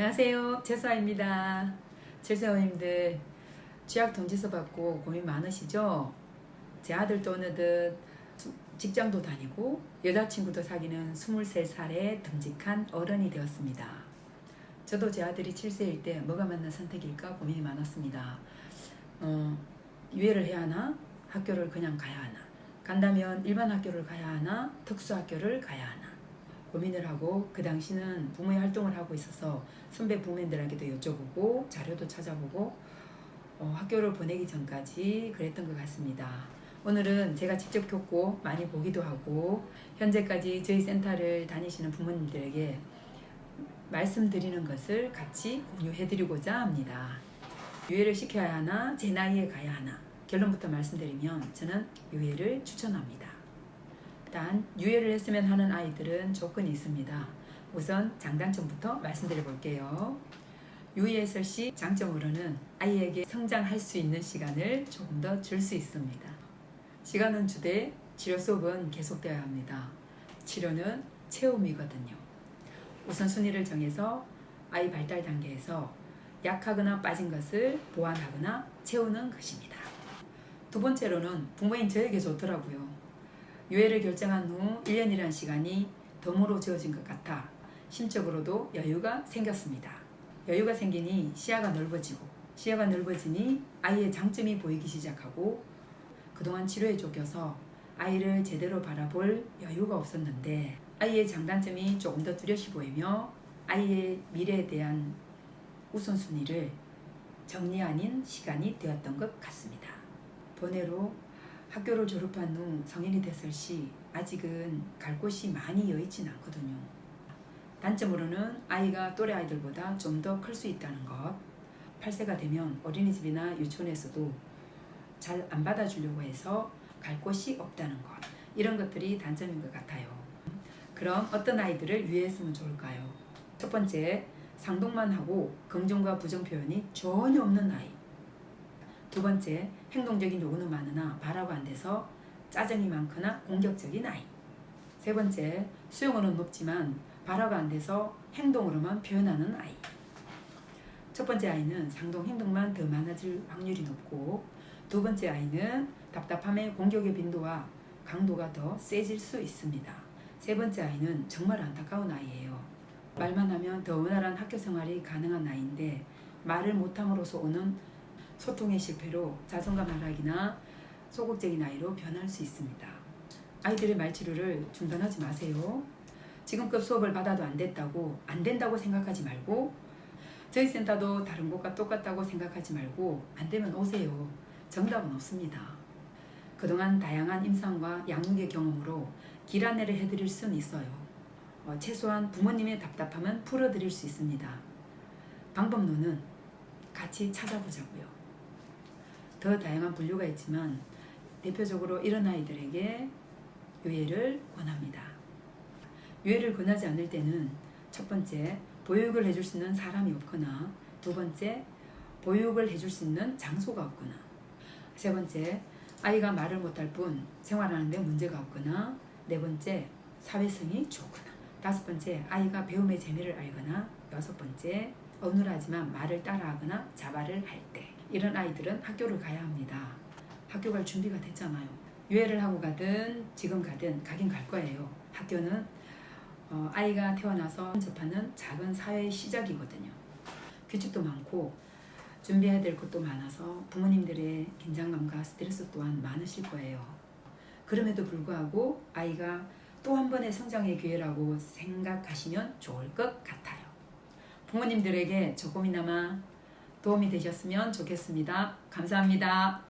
안녕하세요. 최수아입니다. 칠세원님들 취약 통지서 받고 고민 많으시죠? 제 아들도 어느덧 수- 직장도 다니고 여자친구도 사귀는 23살의 듬직한 어른이 되었습니다. 저도 제 아들이 7세일 때 뭐가 맞는 선택일까 고민이 많았습니다. 어, 유예를 해야 하나? 학교를 그냥 가야 하나? 간다면 일반 학교를 가야 하나? 특수학교를 가야 하나? 고민을 하고 그 당시는 부모의 활동을 하고 있어서 선배 부모님들에게도 여쭤보고 자료도 찾아보고 어, 학교를 보내기 전까지 그랬던 것 같습니다. 오늘은 제가 직접 겪고 많이 보기도 하고 현재까지 저희 센터를 다니시는 부모님들에게 말씀드리는 것을 같이 공유해드리고자 합니다. 유예를 시켜야 하나 제 나이에 가야 하나 결론부터 말씀드리면 저는 유예를 추천합니다. 단 유예를 했으면 하는 아이들은 조건이 있습니다. 우선 장단점부터 말씀드려 볼게요. 유예했을 시 장점으로는 아이에게 성장할 수 있는 시간을 조금 더 줄 수 있습니다. 시간은 주되 치료 수업은 계속되어야 합니다. 치료는 체험이거든요. 우선순위를 정해서 아이 발달 단계에서 약하거나 빠진 것을 보완하거나 채우는 것입니다. 두 번째로는 부모인 저에게 좋더라고요. 유예를 결정한 후 1년이라는 시간이 덤으로 지어진 것 같아 심적으로도 여유가 생겼습니다. 여유가 생기니 시야가 넓어지고 시야가 넓어지니 아이의 장점이 보이기 시작하고 그동안 치료에 쫓겨서 아이를 제대로 바라볼 여유가 없었는데 아이의 장단점이 조금 더 뚜렷이 보이며 아이의 미래에 대한 우선순위를 정리 아닌 시간이 되었던 것 같습니다. 번외로 학교를 졸업한 후 성인이 됐을 시 아직은 갈 곳이 많이 여의진 않거든요. 단점으로는 아이가 또래 아이들보다 좀 더 클 수 있다는 것. 8세가 되면 어린이집이나 유치원에서도 잘 안 받아주려고 해서 갈 곳이 없다는 것. 이런 것들이 단점인 것 같아요. 그럼 어떤 아이들을 유예했으면 좋을까요? 첫 번째, 상동만 하고 긍정과 부정 표현이 전혀 없는 아이. 두 번째, 행동적인 요구는 많으나 바라고 안 돼서 짜증이 많거나 공격적인 아이. 세 번째, 수용어는 높지만 바라가 안 돼서 행동으로만 표현하는 아이. 첫 번째 아이는 상동 행동만 더 많아질 확률이 높고 두 번째 아이는 답답함의 공격의 빈도와 강도가 더 세질 수 있습니다. 세 번째 아이는 정말 안타까운 아이예요. 말만 하면 더 원활한 학교 생활이 가능한 아이인데 말을 못함으로써 오는 소통의 실패로 자존감 하락이나 소극적인 아이로 변할 수 있습니다. 아이들의 말치료를 중단하지 마세요. 지금껏 수업을 받아도 안 됐다고 안 된다고 생각하지 말고 저희 센터도 다른 곳과 똑같다고 생각하지 말고 안 되면 오세요. 정답은 없습니다. 그동안 다양한 임상과 양육의 경험으로 길 안내를 해드릴 수는 있어요. 어, 최소한 부모님의 답답함은 풀어드릴 수 있습니다. 방법론은 같이 찾아보자고요. 더 다양한 분류가 있지만 대표적으로 이런 아이들에게 유예를 권합니다. 유예를 권하지 않을 때는 첫 번째 보육을 해줄 수 있는 사람이 없거나 두 번째 보육을 해줄 수 있는 장소가 없거나 세 번째 아이가 말을 못할 뿐 생활하는데 문제가 없거나 네 번째 사회성이 좋거나 다섯 번째 아이가 배움의 재미를 알거나 여섯 번째 어눌하지만 말을 따라하거나 자발을 할 때 이런 아이들은 학교를 가야 합니다. 학교 갈 준비가 됐잖아요. 유예를 하고 가든 지금 가든 가긴 갈 거예요. 학교는 어, 아이가 태어나서 접하는 작은 사회의 시작이거든요. 규칙도 많고 준비해야 될 것도 많아서 부모님들의 긴장감과 스트레스 또한 많으실 거예요. 그럼에도 불구하고 아이가 또 한 번의 성장의 기회라고 생각하시면 좋을 것 같아요. 부모님들에게 조금이나마 도움이 되셨으면 좋겠습니다. 감사합니다.